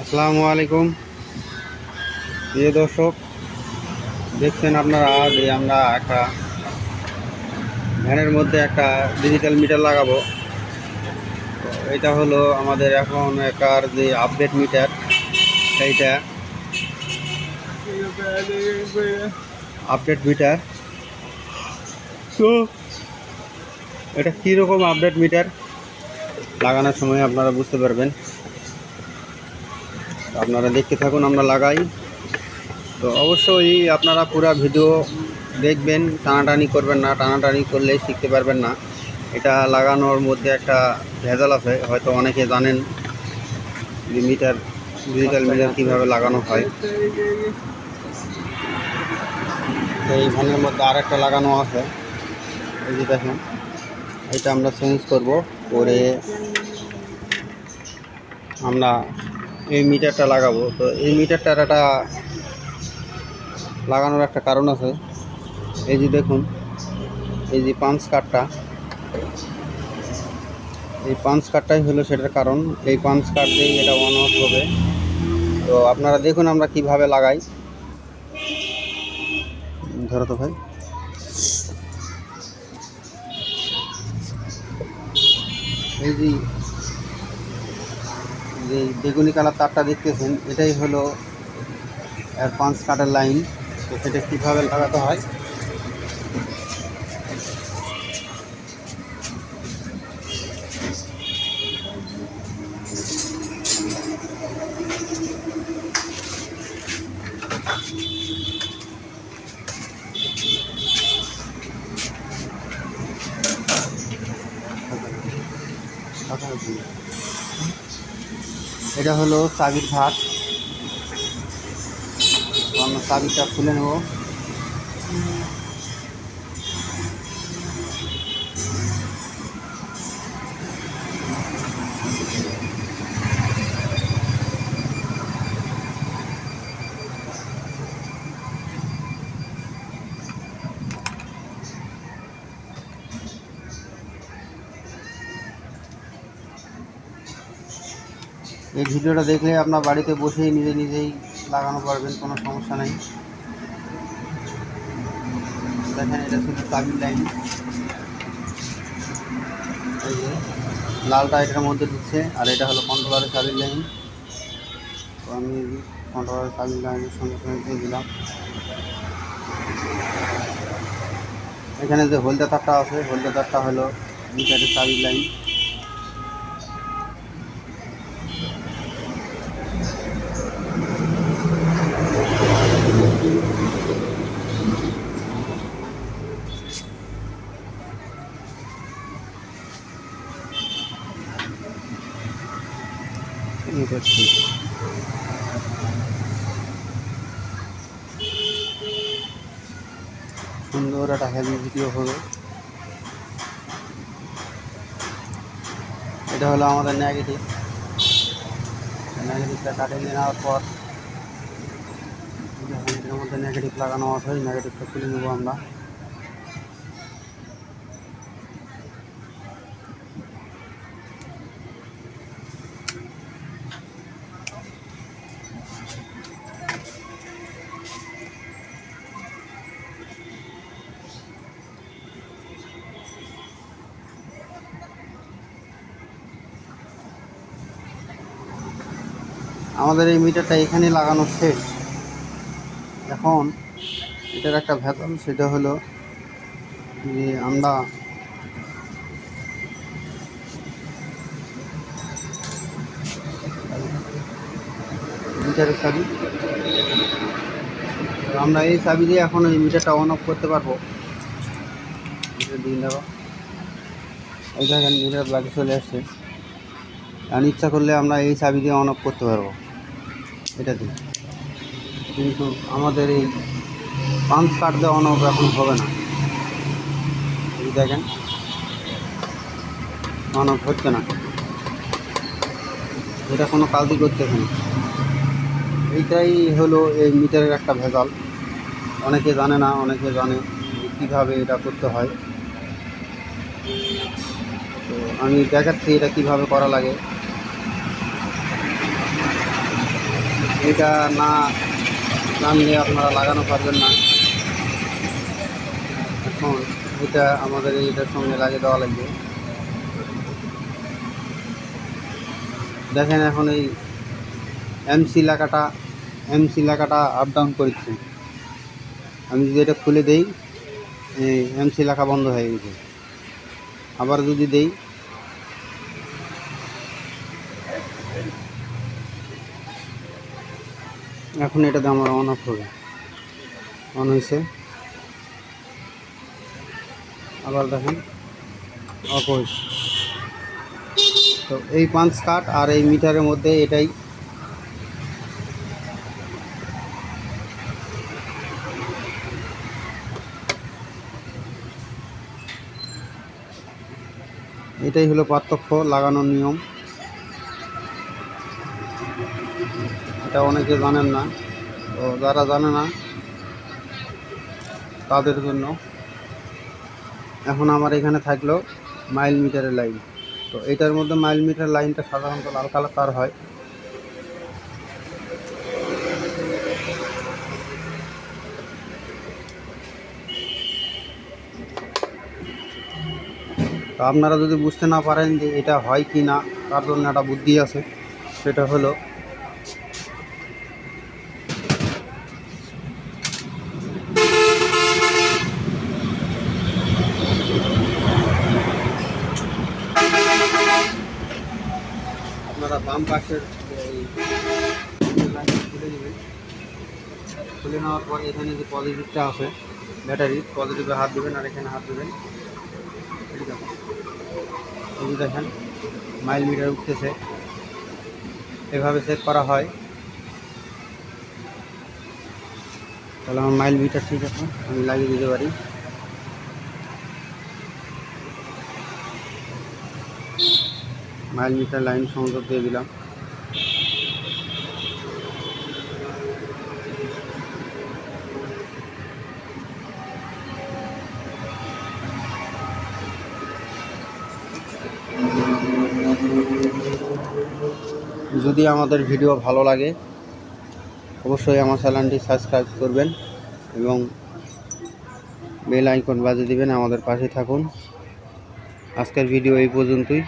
আসসালামু আলাইকুম। প্রিয় দর্শক, দেখছেন আপনারা যে আমরা একটা ভ্যানের মধ্যে একটা ডিজিটাল মিটার লাগাবো। এটা হলো আমাদের এখন একার যে আপডেট মিটার সেইটা আপডেট মিটার তো এটা কীরকম আপডেট মিটার লাগানোর সময় আপনারা বুঝতে পারবেন। আপনারা দেখতে থাকুন, আমরা লাগাই। তো অবশ্যই আপনারা পুরো ভিডিও দেখবেন, টানাটানি করবেন না, টানাটানি করলে শিখতে পারবেন না। এটা লাগানোর মধ্যে একটা ভেজাল আছে, হয়তো অনেকে জানেন যে মিটার, ডিজিটাল মিটার কীভাবে লাগানো হয়। তো এই ভ্যানের মধ্যে আর একটা লাগানো আছে। এই যে দেখেন, এটা আমরা চেঞ্জ করব, করে আমরা এই মিটারটা লাগাবো। তো এই মিটারটার একটা লাগানোর একটা কারণ আছে। এই যে দেখুন, এই যে পাঞ্চ কার্ডটা এই পাঞ্চ কার্ডটাই হলো সেটার কারণ। এই পাঞ্চ কার্ড দিয়েই এটা অন অফ হবে। তো আপনারা দেখুন আমরা কীভাবে লাগাই। ধরো তো ভাই। এই যে যে বেগুনি কালার তারটা দেখতেছেন, এটাই হলো পাঁচ কাটার লাইন তো সেটা কীভাবে লাগাতে হয়? এটা হলো চাবির ভাত আমরা চাবিটা খুলে নেব। এই ভিডিওটা দেখলে আপনার বাড়িতে বসেই নিজে নিজেই লাগানো পারবেন, কোনো সমস্যা নেই। দেখেন, এটা ছিল চাবির লাইন। এই যে লালটা এটার মধ্যে ঢুকছে আর এটা হলো কন্ট্রোলারের চাবির লাইন। তো আমি কন্ট্রোলারের চাবির লাইনের সঙ্গে সঙ্গে দিয়ে দিলাম। এখানে যে হলদা তারটা আছে, হলদা তারটা হলো মিটারের চাবির লাইন। মিটার ঠিক সুন্দর একটা হেভি ভিডিও হবে। এটা হলো আমাদের নেগেটিভ নেগেটিভটা কাটিয়ে নেওয়ার পর এটার মধ্যে নেগেটিভ লাগানো আছে নেগেটিভটা খুলে নেব আমরা। আমাদের এই মিটারটা এখানে লাগানো শেষ। এখন এটার একটা ভেতল সেটা হলো যে আমরা মিটারের চাবি আমরা এই চাবি দিয়ে এখন এই মিটারটা অন অফ করতে পারব। দিয়ে এই দেখেন মিটার বাকি চলে আসছে। আর ইচ্ছা করলে আমরা এই চাবি দিয়ে অন অফ করতে পারব। এটা দিয়ে কিন্তু আমাদের এই পাঞ্চ কার্ড দিয়ে অন এখন হবে না। দেখেন অফ হচ্ছে না। এটা কোনো কাজই করতেছে না। এইটাই হলো এই মিটারের একটা ভেজাল। অনেকে জানে না, অনেকে জানে কীভাবে এটা করতে হয়। তো আমি দেখাচ্ছি এটা কীভাবে করা লাগে। এটা না নাম নিয়ে আপনারা লাগানো পারবেন না। এখন এটা আমাদের এটার সঙ্গে লাগিয়ে দেওয়া লাগবে। দেখেন এখন এই এমসি লেখাটা এমসি লেখাটা আপ ডাউন করছে। আমি যদি এটা খুলে দেই, এই এমসি লেখা বন্ধ হয়ে গেছে। আবার যদি দেই এখন এটাতে আমার অন অফ হবে। অন হয়েছে। আবার দেখেন অফ হয়েছে। তো এই পাঞ্চ কাট আর এই মিটারের মধ্যে এটাই এটাই হলো পার্থক্য লাগানোর নিয়ম। এটা অনেকে জানেন না। তো যারা জানে না, তাদের জন্য। এখন আমার এখানে থাকল মাইল মিটারের লাইন তো এটার মধ্যে মাইল মিটার লাইনটা সাধারণত লাল কালার তার হয়। তো আপনারা যদি বুঝতে না পারেন যে এটা হয় কি না, তার জন্য একটা বুদ্ধি আছে। সেটা হলো আপনারা বাম পাশের খুলে নেবেন খুলে নেওয়ার পর এখানে যে পজিটিভটা আছে ব্যাটারি পজিটিভে হাত দেবেন আর এখানে হাত দেবেন। দেখেন মাইল মিটার উঠতেছে। এভাবে সেট করা হয়। তাহলে আমার মাইল মিটার ঠিক আছে, আমি লাগিয়ে দিতে পারি। মাইল মিটার লাইন সংযোগ দিয়ে দিলাম। যদি আমাদের ভিডিও ভালো লাগে, অবশ্যই আমার চ্যানেলটি সাবস্ক্রাইব করবেন এবং বেল আইকন বাজিয়ে দিবেন আমাদের পাশে থাকুন। আজকের ভিডিও এই পর্যন্তই।